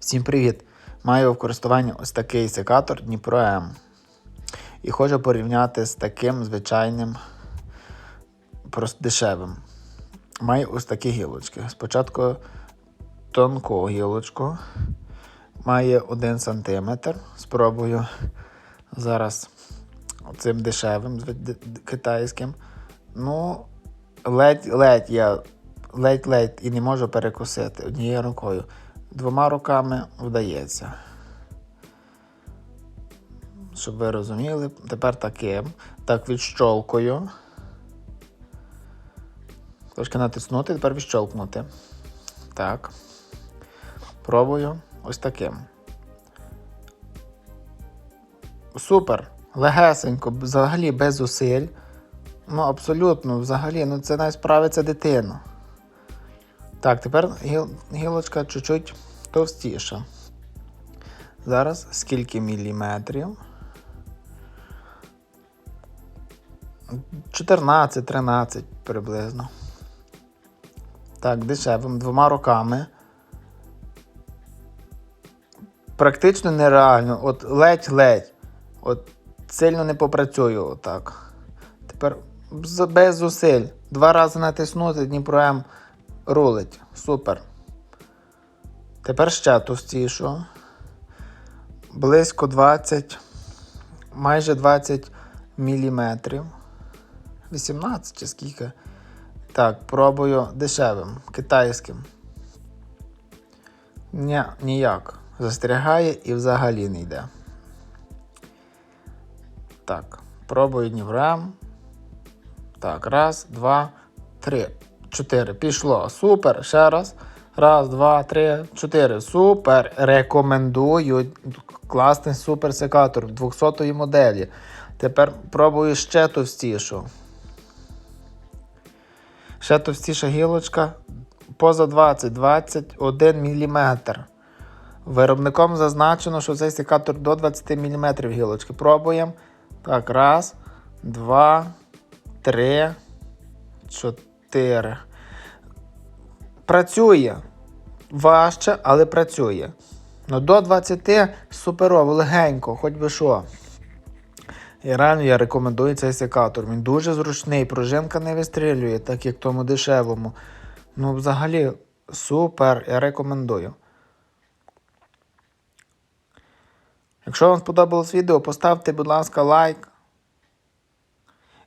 Всім привіт! Маю в користуванні ось такий секатор Дніпро М. І хочу порівняти з таким звичайним просто дешевим. Маю ось такі гілочки. Спочатку тонку гілочку. Має 1 см. Спробую зараз цим дешевим китайським. Ну, ледь-ледь я ледь-ледь і не можу перекусити однією рукою. Двома руками вдається. Щоб ви розуміли, тепер таким. Так відщолкую. Трошки натиснути, тепер відщолкнути. Так. Пробую ось таким. Супер! Легесенько, взагалі без зусиль. Ну, абсолютно, взагалі, ну це навіть справиться дитина. Так, тепер гіл, гілочка чуть-чуть товстіша. Зараз скільки міліметрів? 14-13 приблизно. Так, дешевим, двома руками. Практично нереально. От ледь-ледь. От сильно не попрацюю отак. Тепер без зусиль. Два рази натиснути, Дніпро М рулить. Супер. Тепер ще товстішу. Близько 20, майже 20 міліметрів. 18 чи скільки. Так, пробую дешевим, китайським. Ні, ніяк. Застрягає і взагалі не йде. Так, пробую Дніврем. Так, раз, два, три, чотири. Пішло. Супер. Ще раз. Раз, два, три, чотири. Супер. Рекомендую. Класний супер секатор 200 моделі. Тепер пробую ще товстішу. Ще товстіша гілочка. Поза 20, 21 мм. Виробником зазначено, що цей секатор до 20 мм гілочки. Пробуємо. Так, раз, два, три, чотири. Працює. Важче, але працює. Ну, до 20 суперово, легенько, хоч би що. І реально я рекомендую цей секатор. Він дуже зручний, пружинка не вистрілює, так як тому дешевому. Ну, взагалі, супер, я рекомендую. Якщо вам сподобалось відео, поставте, будь ласка, лайк.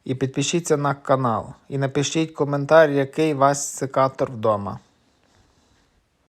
І підпишіться на канал. І напишіть коментар, який у вас секатор вдома.